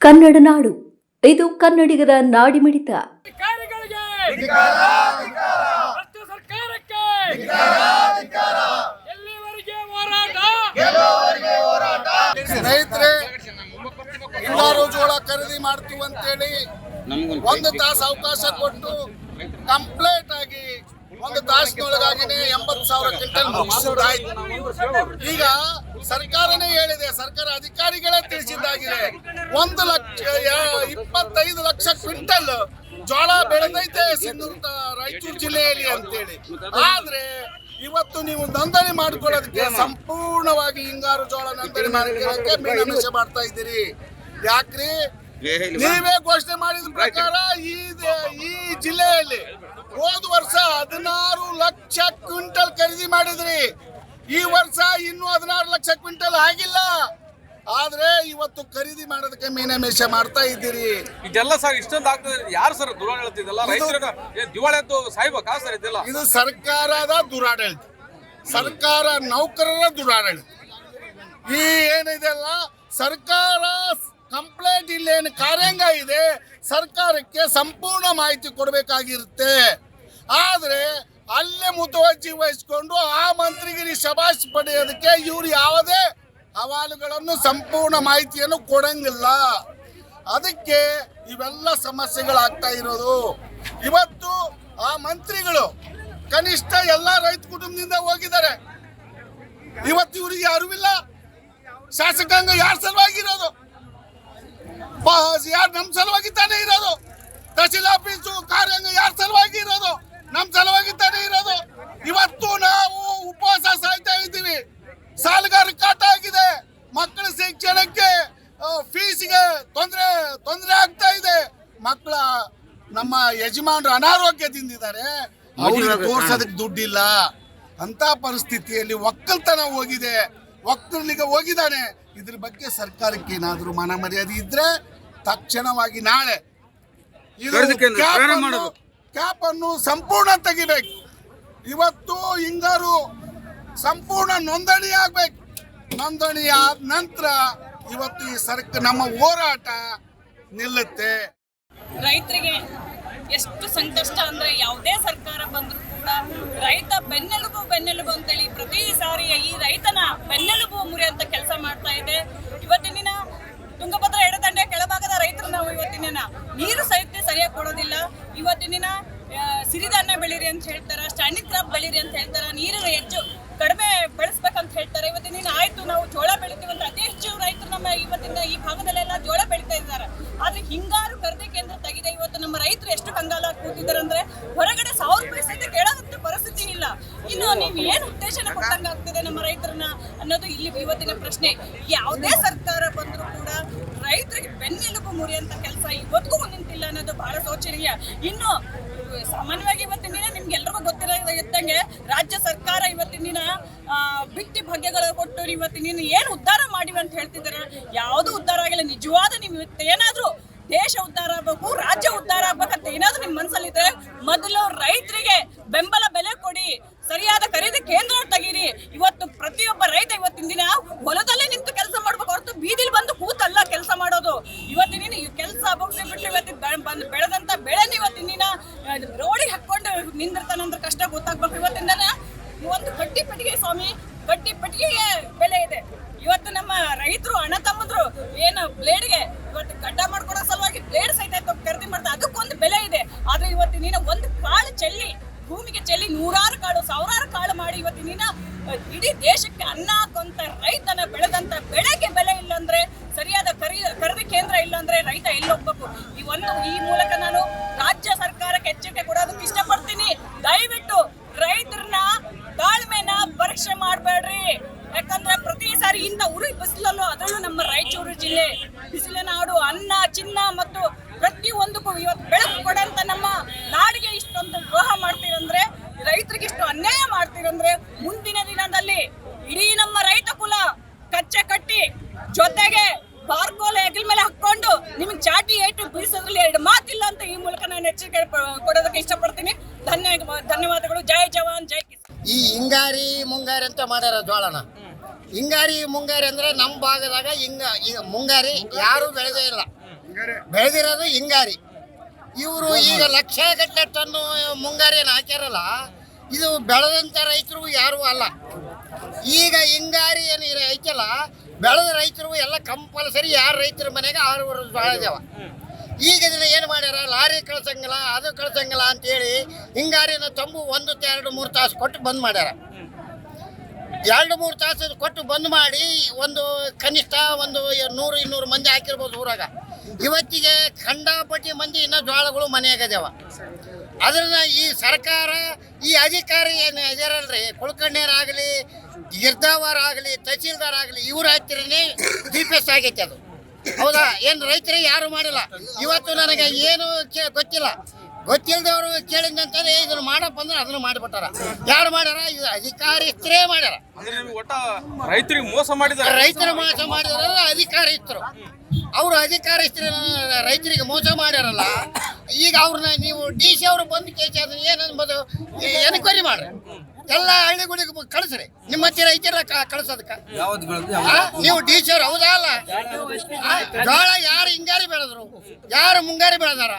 ಕನ್ನಡ ನಾಡು. ಇದು ಕನ್ನಡಿಗರ ನಾಡಿಮಿಡಿತ ಮಿಡಿತ. ರಾಜ್ಯ ಸರ್ಕಾರಕ್ಕೆ ಎಲ್ಲಿವರೆಗೆ ಹೋರಾಟ? ಸ್ನೇಹಿತರೆ ಹಿಂಗಾರು ಜೋಳ ಖರೀದಿ ಮಾಡ್ತೀವಿ ಅಂತೇಳಿ ಒಂದು ತಾಸು ಅವಕಾಶ ಕೊಟ್ಟು ಕಂಪ್ಲೀಟ್ ಆಗಿ ಒಂದು ತಾಸಿನೊಳಗಾಗಿನೇ ಎಂಬತ್ತು ಸಾವಿರ ಕ್ವಿಂಟಲ್ ಮುಗಿಸಿದಾಯ್ತು ಈಗ ಸರ್ಕಾರನೇ ಹೇಳಿದೆ ಸರ್ಕಾರ ಅಧಿಕಾರಿಗಳೇ ತಿಳಿಸಿದ್ದಾಗಿದೆ. ಒಂದು ಲಕ್ಷ ಇಪ್ಪತ್ತೈದು ಲಕ್ಷ ಕ್ವಿಂಟಲ್ ಜೋಳ ಬೆಳೆದೈತೆ ಸಿಂಧೂರು ರಾಯಚೂರು ಜಿಲ್ಲೆಯಲ್ಲಿ ಅಂತೇಳಿ. ಆದ್ರೆ ಇವತ್ತು ನೀವು ನೋಂದಣಿ ಮಾಡ್ಕೊಳ್ಳೋದಕ್ಕೆ ಸಂಪೂರ್ಣವಾಗಿ ಹಿಂಗಾರು ಜೋಳ ನೋಂದಣಿ ಮಾಡ್ಕೊಳ್ಳೋಕೆ ಮೀನಾಮಿಷ ಮಾಡ್ತಾ ಇದ್ದೀರಿ. ಯಾಕ್ರಿ? ನೀವೇ ಘೋಷಣೆ ಮಾಡಿದ ಪ್ರಕಾರ ಈ ಈ ಜಿಲ್ಲೆಯಲ್ಲಿ ಹೋದ ವರ್ಷ ಹದಿನಾರು ಲಕ್ಷ ಕ್ವಿಂಟಲ್ ಖರೀದಿ ಮಾಡಿದ್ರಿ. ಈ ವರ್ಷ ಇನ್ನೂ ಹದಿನಾರು ಲಕ್ಷ ಕ್ವಿಂಟಲ್ ಆಗಿಲ್ಲ. ಆದ್ರೆ ಇವತ್ತು ಖರೀದಿ ಮಾಡೋದಕ್ಕೆ ಮೀನಾಮೇಷ ಮಾಡ್ತಾ ಇದ್ದೀರಿ. ಇದೆಲ್ಲ ಸರ್ ಇಷ್ಟೊಂದು ಆಗ್ತದೆ ಯಾರು ಸರ್ ದುರಾಡಳಿತ ಇದೆಲ್ಲ? ರೈತರ ದಿವಾಳಿ ಅಂತ ಸಾಯ್ಬೇಕಾ ಸರ್ ಇದೆಲ್ಲ? ಇದು ಸರ್ಕಾರದ ದುರಾಡಳಿತ. ಸರ್ಕಾರ ನೌಕರರ ದುರಾಡಳಿತ. ಈ ಏನಿದೆಲ್ಲ ಸರ್ಕಾರ ಕಂಪ್ಲೇಂಟ್ ಇಲ್ಲೇನು ಕಾರ್ಯಾಂಗ ಇದೆ ಸರ್ಕಾರಕ್ಕೆ ಸಂಪೂರ್ಣ ಮಾಹಿತಿ ಕೊಡಬೇಕಾಗಿರುತ್ತೆ. ಆದ್ರೆ ಅಲ್ಲೇ ಮುತುವರ್ಜಿ ವಹಿಸಿಕೊಂಡು ಆ ಮಂತ್ರಿಗಿರಿ ಶಬಾಷ್ ಪಡೆಯೋದಕ್ಕೆ ಇವ್ರು ಯಾವುದೇ ಹವಾಲುಗಳನ್ನು ಸಂಪೂರ್ಣ ಮಾಹಿತಿಯನ್ನು ಕೊಡಂಗಿಲ್ಲ. ಅದಕ್ಕೆ ಇವೆಲ್ಲ ಸಮಸ್ಯೆಗಳಾಗ್ತಾ ಇರೋದು. ಇವತ್ತು ಆ ಮಂತ್ರಿಗಳು ಕನಿಷ್ಠ ಎಲ್ಲ ರೈತ ಕುಟುಂಬದಿಂದ ಹೋಗಿದ್ದಾರೆ. ಇವತ್ತು ಇವರಿಗೆ ಅರಿವಿಲ್ಲ ಶಾಸಕಾಂಗ ಯಾರ ಸಲುವಾಗಿರೋದು? ಯಾರು ನಮ್ಮ ಸಲುವಾಗಿ ತಾನೇ ಇರೋದು? ತಹಸೀಲ್ ಆಫೀಸು, ಕಾರ್ಯಾಂಗ ಯಾರ ಸಲುವಾಗಿ ಇರೋದು? ನಮ್ಮ ಸಲುವಾಗಿ ತಡೆ ಇರೋದು. ಇವತ್ತು ನಾವು ಉಪವಾಸ ಸಾಯ್ತಾ ಇದ್ದೀವಿ. ಸಾಲಗಾರ ಕಾಟ ಆಗಿದೆ. ಮಕ್ಕಳ ಶಿಕ್ಷಣಕ್ಕೆ ಫೀಸ್ಗೆ ತೊಂದರೆ ತೊಂದರೆ ಆಗ್ತಾ ಇದೆ. ಮಕ್ಕಳ ನಮ್ಮ ಯಜಮಾನರು ಅನಾರೋಗ್ಯದಿಂದಿದ್ದಾರೆ. ಅವ್ರಿಗೆ ತೋರ್ಸೋದಕ್ಕೆ ದುಡ್ಡಿಲ್ಲ. ಅಂತ ಪರಿಸ್ಥಿತಿಯಲ್ಲಿ ಒಕ್ಕಲ್ತನ ಹೋಗಿದೆ. ಒಕ್ಕಲಿಗೆ ಹೋಗಿದ್ದಾನೆ. ಇದ್ರ ಬಗ್ಗೆ ಸರ್ಕಾರಕ್ಕೆ ಏನಾದರೂ ಮನ ಮರ್ಯಾದೆ ಇದ್ರೆ ತಕ್ಷಣವಾಗಿ ನಾಳೆ ಇದು ಖರೀದಿ ಕೇಂದ್ರ ಕ್ಯಾಪ್ ಅನ್ನು- ಮಾಡೋದು. ಕ್ಯಾಪ್ ಅನ್ನು ಸಂಪೂರ್ಣ ತೆಗಿಬೇಕು. ಇವತ್ತು ಹಿಂಗಾರು ಸಂಪೂರ್ಣ ನೋಂದಣಿ ಆಗ್ಬೇಕು ನೋಂದಣಿ ಆದ ನಂತರ ಇವತ್ತು ಈ ಸರ್ಕ ನಮ್ಮ ಹೋರಾಟ ನಿಲ್ಲುತ್ತೆ. ರೈತರಿಗೆ ಎಷ್ಟು ಸಂಕಷ್ಟ ಅಂದ್ರೆ ಯಾವುದೇ ಸರ್ಕಾರ ಬಂದರೂ ಕೂಡ ರೈತ ಬೆನ್ನೆಲುಬು ಬೆನ್ನೆಲುಬು ಅಂತೇಳಿ ಪ್ರತಿ ಸಾರಿ ಈ ರೈತನ ಬೆನ್ನೆಲುಬು ಮುರಿಯಂತ ಕೆಲಸ ಮಾಡ್ತಾ ಇದೆ. ಇವತ್ತಿನ ತುಂಗಭದ್ರಾ ಎಡದಂಡೆ ಕೆಳಭಾಗದ ರೈತರು ನಾವು ಇವತ್ತಿನ ನೀರು ಸಹಿತ ಸರಿಯಾಗಿ ಕೊಡೋದಿಲ್ಲ ಇವತ್ತಿನ ದಿನ ಸಿರಿಧಾನ್ಯ ಬೆಳೀರಿ ಅಂತ ಹೇಳ್ತಾರೆ, ಸ್ಟ್ಯಾಂಡಿಂಗ್ ಕ್ರಾಪ್ ಬೆಳೀರಿ ಅಂತ ಹೇಳ್ತಾರೆ ನೀರು ಹೆಚ್ಚು ಕಡಿಮೆ ಬೆಳೆಸ್ಬೇಕಂತ ಹೇಳ್ತಾರೆ. ಇವತ್ತಿನ ದಿನ ಆಯ್ತು, ನಾವು ಜೋಳ ಬೆಳಿತೀವಿ ಅಂತ ಹೆಚ್ಚು ರೈತರು ನಮ್ಮ ಇವತ್ತಿನ ಈ ಭಾಗದಲ್ಲೆಲ್ಲ ಜೋಳ ಬೆಳಿತಾ ಇದ್ದಾರೆ. ಆದ್ರೆ ಹಿಂಗಾರು ಖರೀದಿ ಕೇಂದ್ರ ತೆಗಿದೆ. ಇವತ್ತು ನಮ್ಮ ರೈತರು ಎಷ್ಟು ಕಂಗಾಲ ಕೂತಿದ್ದಾರೆ ಅಂದ್ರೆ ಹೊರಗಡೆ ಸಾವಿರ ರೂಪಾಯಿ ಸಹಿತ ಕೇಳೋದಂತ ಪರಿಸ್ಥಿತಿ ಇಲ್ಲ. ಇನ್ನು ನೀವು ಏನು ಉದ್ದೇಶನ ಕೊಟ್ಟಂಗಾಗ್ತದೆ ನಮ್ಮ ರೈತರನ್ನ ಅನ್ನೋದು ಇಲ್ಲಿ ಇವತ್ತಿನ ಪ್ರಶ್ನೆ. ಯಾವುದೇ ಸರ್ಕಾರ ಬಂದರೂ ಕೂಡ ರೈತರಿಗೆ ಬೆನ್ನೆಲುಬು ಮುರಿಯಂತ ಕೆಲಸ ನಿಂತಿಲ್ಲ ಅನ್ನೋದು ಬಹಳ ಶೋಚನೀಯ. ಇನ್ನು, ಸಾಮಾನ್ಯವಾಗಿ ಇವತ್ತಿನ ದಿನ ನಿಮ್ಗೆಲ್ರಿಗೂ ಗೊತ್ತಿರೋ ಇದ್ದಂಗೆ, ರಾಜ್ಯ ಸರ್ಕಾರ ಇವತ್ತಿನ ದಿನ ಬಿಟ್ಟಿ ಭಾಗ್ಯಗಳು ಕೊಟ್ಟು ಇವತ್ತಿನ ದಿನ ಏನು ಉದ್ಧಾರ ಮಾಡಿವೆ ಅಂತ ಹೇಳ್ತಿದ್ದಾರೆ? ಯಾವುದು ಉದ್ಧಾರ ಆಗಿಲ್ಲ. ನಿಜವಾದ ನೀವು ಏನಾದರೂ ದೇಶ ಉದ್ಧಾರ ಆಗ್ಬೇಕು, ರಾಜ್ಯ ಉದ್ಧಾರ ಆಗ್ಬೇಕಂತ ಏನಾದ್ರು ನಿಮ್ ಮನ್ಸಲ್ಲಿದ್ರೆ ಮೊದಲು ರೈತರಿಗೆ ಬೆಂಬಲ ಬೆಲೆ ಕೊಡಿ. ಸರಿಯಾದ ಖರೀದಿ ಕೇಂದ್ರ ತೆಗೀರಿ. ಇವತ್ತು ಪ್ರತಿಯೊಬ್ಬ ರೈತ ಇವತ್ತಿನ ದಿನ ಹೊಲದಲ್ಲೇ ನಿಂತು ಕೆಲಸ ಮಾಡ್ಬೇಕು ಹೊರತು ಬೀದಿಲಿ ಬಂದು ಕೂತಲ್ಲ ಕೆಲಸ ಮಾಡೋದು. ಇವತ್ತಿನ ಮುಗಿಸಿ ಬಿಟ್ಟು ಇವತ್ತು ಬಂದು ಬೆಳೆದಂತ ಬೆಳೆನ ಇವತ್ತಿನ ದಿನ ರೋಡಿಗೆ ಹಾಕೊಂಡು ನಿಂದಿರ್ತಾನಂದ್ರೆ ಕಷ್ಟ ಗೊತ್ತಾಗ್ಬೇಕು. ಇವತ್ತಿನ ದಿನ ಒಂದು ಕಟ್ಟಿ ಪೆಟ್ಟಿಗೆ ಸ್ವಾಮಿ ಕಟ್ಟಿ ಪೆಟ್ಟಿಗೆಗೆ ಬೆಲೆ ಇದೆ. ಇವತ್ತು ನಮ್ಮ ರೈತರು, ಅಣ್ಣ ತಮ್ಮದ್ರು ಏನು ಬ್ಲೇಡ್ಗೆ ಇವತ್ತು ಗಡ್ಡ ಮಾಡ್ಕೊಡೋ ಸಲುವಾಗಿ ಬ್ಲೇಡ್ ಸಹಿತ ಖರೀದಿ ಮಾಡ್ತಾರೆ. ಅದಕ್ಕೊಂದು ಬೆಲೆ ಇದೆ. ಆದ್ರೆ ಇವತ್ತು ದಿನ ಒಂದು ಕಾಳು ಚೆಲ್ಲಿ, ಭೂಮಿಗೆ ಚೆಲ್ಲಿ ನೂರಾರು ಕಾಳು, ಸಾವಿರಾರು ಕಾಳು ಮಾಡಿ ಇವತ್ತಿನ ಇಡೀ ದೇಶಕ್ಕೆ ಅನ್ನ ಉರಿ ಬಿಸಿಲಲ್ಲೂ ಅದರಲ್ಲೂ ನಮ್ಮ ರಾಯಚೂರು ಜಿಲ್ಲೆ ಬಿಸಿಲಿನ ನಾಡು ಅನ್ನ, ಚಿನ್ನ ಮತ್ತು ಪ್ರತಿ ಒಂದಕ್ಕೂ ಇವತ್ತು ಬೆಳಕು ಕೊಡಂತ ನಮ್ಮ ನಾಡಿಗೆ ಇಷ್ಟೊಂದು ದ್ರೋಹ ಮಾಡ್ತೀರಂದ್ರೆ, ರೈತರಿಗೆ ಇಷ್ಟು ಅನ್ಯಾಯ ಮಾಡ್ತೀರಂದ್ರೆ ಮುಂದಿನ ದಿನದಲ್ಲಿ ಇಡೀ ನಮ್ಮ ರೈತ ಕುಲ ಕಚ್ಚೆ ಕಟ್ಟಿ ಜೊತೆಗೆ ಬಾರ್ಕೋಲ್ ಹೆಗಲ ಮೇಲೆ ಹಾಕೊಂಡು ನಿಮ್ಗೆ ಚಾಟಿ ಏಟು ಬಿಡಿಸೋದ್ರಲ್ಲಿ ಎರಡು ಮಾತಿಲ್ಲ ಅಂತ ಈ ಮೂಲಕ ನಾನು ಎಚ್ಚರಿಕೆ ಕೊಡೋದಕ್ಕೆ ಇಷ್ಟಪಡ್ತೀನಿ. ಧನ್ಯ ಧನ್ಯವಾದಗಳು. ಜೈ ಜವಾನ್, ಜೈ ಈ ಹಿಂಗಾರಿ ಮುಂಗಾರಿ ಅಂತ ಮಾಡ್ಯಾರ ಜೋಳನ ಹಿಂಗಾರಿ ಮುಂಗಾರಿ ಅಂದ್ರೆ ನಮ್ಮ ಭಾಗದಾಗ ಹಿಂಗ ಈಗ ಮುಂಗಾರಿ ಯಾರು ಬೆಳೆದೇ ಇಲ್ಲ. ಬೆಳೆದಿರೋದು ಹಿಂಗಾರಿ. ಇವರು ಈಗ ಲಕ್ಷ ಗಟ್ಟಲೆ ಟನ್ನು ಮುಂಗಾರಿಯನ್ನು ಹಾಕ್ಯಾರಲ್ಲ, ಇದು ಬೆಳೆದಂಥ ರೈತರು ಯಾರೂ ಅಲ್ಲ. ಈಗ ಹಿಂಗಾರಿ ಏನು ಐತಲ್ಲ, ಬೆಳೆದ ರೈತರು ಎಲ್ಲ ಕಂಪಲ್ಸರಿ ಯಾರು ರೈತರ ಮನೆಗೆ ಆರು ವರ್ಷ ಭಾಳ ಇದಾವ. ಈಗ ಇದನ್ನ ಏನು ಮಾಡ್ಯಾರ, ಲಾರಿ ಕಳ್ಸಂಗಿಲ್ಲ, ಅದು ಕಳ್ಸಂಗಿಲ್ಲ ಅಂತೇಳಿ ಹಿಂಗಾರಿನ ತಂಬು ಒಂದು, ಎರಡು, ಮೂರು ತಾಸು ಕೊಟ್ಟು ಬಂದ್ ಮಾಡ್ಯಾರ. ಎರಡು ಮೂರು ತಾಸು ಕೊಟ್ಟು ಬಂದ್ ಮಾಡಿ ಒಂದು ಕನಿಷ್ಠ ಒಂದು ನೂರು, ಇನ್ನೂರು ಮಂದಿ ಹಾಕಿರ್ಬೋದು ಊರಾಗ. ಇವತ್ತಿಗೆ ಖಂಡಾಪಟ್ಟಿ ಮಂದಿ ಇನ್ನೂ ಜೋಳಗಳು ಮನೆಯಾಗದೇವ. ಅದನ್ನ ಈ ಸರ್ಕಾರ, ಈ ಅಧಿಕಾರಿ ಏನು ಇದಾರಲ್ರಿ? ಕುಳ್ಕಣ್ಣರಾಗಲಿ ಗಿರ್ದಾವರ್ ಆಗಲಿ, ತಹಸೀಲ್ದಾರ್ ಆಗಲಿ, ಇವ್ರ ಹತ್ತಿರನೇ ಡಿ ಪಿ ಎಸ್ ಆಗೈತೆ ಅದು. ಹೌದಾ? ಏನು ರೈತರಿಗೆ ಯಾರು ಮಾಡಿಲ್ಲ. ಇವತ್ತು ನನಗೆ ಏನು ಗೊತ್ತಿಲ್ಲ. ಗೊತ್ತಿಲ್ಲದವರು ಕೇಳಿದಂತಂದ್ರೆ ಇದನ್ನ ಮಾಡಪ್ಪ ಅಂದ್ರೆ ಅದನ್ನ ಮಾಡಿಬಿಟ್ಟಾರ. ಯಾರು ಮಾಡ್ಯಾರ? ಇದು ಅಧಿಕಾರಿಸ್ತರೇ ಮಾಡ್ಯಾರ. ಒಟ್ಟ ರೈತರಿಗೆ ಮೋಸ ಮಾಡಿದ್ದಾರೆ. ರೈತರ ಮೋಸ ಮಾಡಿದಾರಲ್ಲ ಅಧಿಕಾರಿಸ್ತರು ಅವರು ಅಧಿಕಾರಿಸ್ತರು ರೈತರಿಗೆ ಮೋಸ ಮಾಡ್ಯಾರಲ್ಲ ಈಗ ಅವ್ರನ್ನ ನೀವು ಡಿ ಸಿ ಅವರು ಬಂದು ಕೇಸಿ ಅದನ್ನ ಏನನ್ಬೋದು ಎನ್ಕ್ವೈರಿ ಮಾಡ್ರಿ. ಎಲ್ಲ ಹಳ್ಳಿಗಳಿಗೆ ಕಳಿಸ್ರಿ. ನಿಮ್ಮ ಹತ್ತಿರ ಐತಿರ ಕಳ್ಸೋದಕ್ಕೆ. ನೀವು ಡಿ ಸಿ ಅವ್ರು ಹೌದಾ ಅಲ್ಲ? ಜೋಳ ಯಾರು ಹಿಂಗಾರಿ ಬೆಳೆದ್ರು? ಯಾರು ಮುಂಗಾರಿ ಬೆಳೆದಾರ?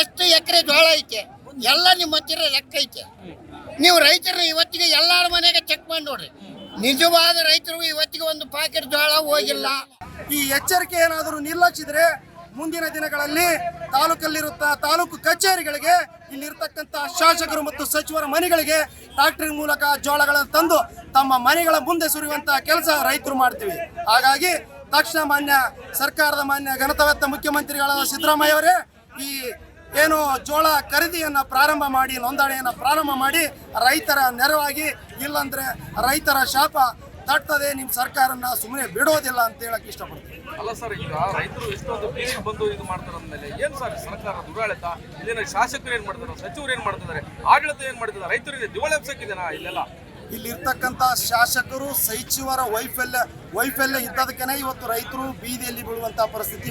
ಎಷ್ಟು ಎಕರೆ ಜೋಳ ಐತೆ, ಎಲ್ಲ ನಿಮ್ಮ ಹತ್ತಿರ ಲೆಕ್ಕ ಐತೆ. ನೀವು ರೈತರು ಇವತ್ತಿಗೆ ಎಲ್ಲಾರ ಮನೆಗೆ ಚೆಕ್ ಮಾಡಿ ನೋಡ್ರಿ. ನಿಜವಾದ ರೈತರು ಇವತ್ತಿಗೆ ಒಂದು ಪ್ಯಾಕೆಟ್ ಜೋಳ ಹೋಗಿಲ್ಲ. ಈ ಎಚ್ಚರಿಕೆ ಏನಾದರೂ ನಿರ್ಲಕ್ಷಿಸಿದ್ರೆ ಮುಂದಿನ ದಿನಗಳಲ್ಲಿ ತಾಲೂಕಲ್ಲಿರುತ್ತ ತಾಲೂಕು ಕಚೇರಿಗಳಿಗೆ, ಇಲ್ಲಿರ್ತಕ್ಕಂಥ ಶಾಸಕರು ಮತ್ತು ಸಚಿವರ ಮನೆಗಳಿಗೆ ಟ್ರಾಕ್ಟರ್ ಮೂಲಕ ಜೋಳಗಳನ್ನು ತಂದು ತಮ್ಮ ಮನೆಗಳ ಮುಂದೆ ಸುರಿಯುವಂತಹ ಕೆಲಸ ರೈತರು ಮಾಡ್ತೀವಿ. ಹಾಗಾಗಿ ತಕ್ಷಣ ಮಾನ್ಯ ಸರ್ಕಾರದ ಮಾನ್ಯ ಗಣತವತ್ತ ಮುಖ್ಯಮಂತ್ರಿಗಳಾದ ಸಿದ್ದರಾಮಯ್ಯ ಅವರೇ ಈ ಏನು ಜೋಳ ಖರೀದಿಯನ್ನ ಪ್ರಾರಂಭ ಮಾಡಿ ನೋಂದಣಿಯನ್ನ ಪ್ರಾರಂಭ ಮಾಡಿ ರೈತರ ನೆರವಾಗಿ ಇಲ್ಲಂದ್ರೆ ರೈತರ ಶಾಪ ತಟ್ಟದೆ ನಿಮ್ಮ ಸರ್ಕಾರನ ಸುಮ್ಮನೆ ಬಿಡೋದಿಲ್ಲ ಅಂತ ಹೇಳಕ್ ಇಷ್ಟಪಡ್ತೀನಿ. ಅಲ್ಲ ಸರ್ ಈಗ ರೈತರು ಇಷ್ಟೊಂದು ಬೀದಿಗೆ ಬಂದು ಇದು ಮಾಡ್ತಾರೆ ಅಂದ್ಮೇಲೆ ಏನ್ ಸರ್ ಸರ್ಕಾರ ದುರಾಳಿತ ಇಲ್ಲಿನ ಶಾಸಕರು ಏನ್ ಮಾಡ್ತಾರೆ? ಸಚಿವರು ಏನು ಮಾಡ್ತಿದ್ದಾರೆ? ಆಡಳಿತ ಏನು ಮಾಡ್ತಿದ್ದಾರೆ? ರೈತರಿಗೆ ದಿವಾಳಿ ಹಬ್ಸಕ್ಕಿದೆನಾ ಇಲ್ಲೆಲ್ಲ? ಇಲ್ಲಿರ್ತಕ್ಕಂಥ ಶಾಸಕರು ಸಚಿವರ ವೈಫಲ್ಯ ವೈಫಲ್ಯ ಇದ್ದದಕ್ಕೇನೆ ಇವತ್ತು ರೈತರು ಬೀದಿಯಲ್ಲಿ ಬೀಳುವಂತ ಪರಿಸ್ಥಿತಿ.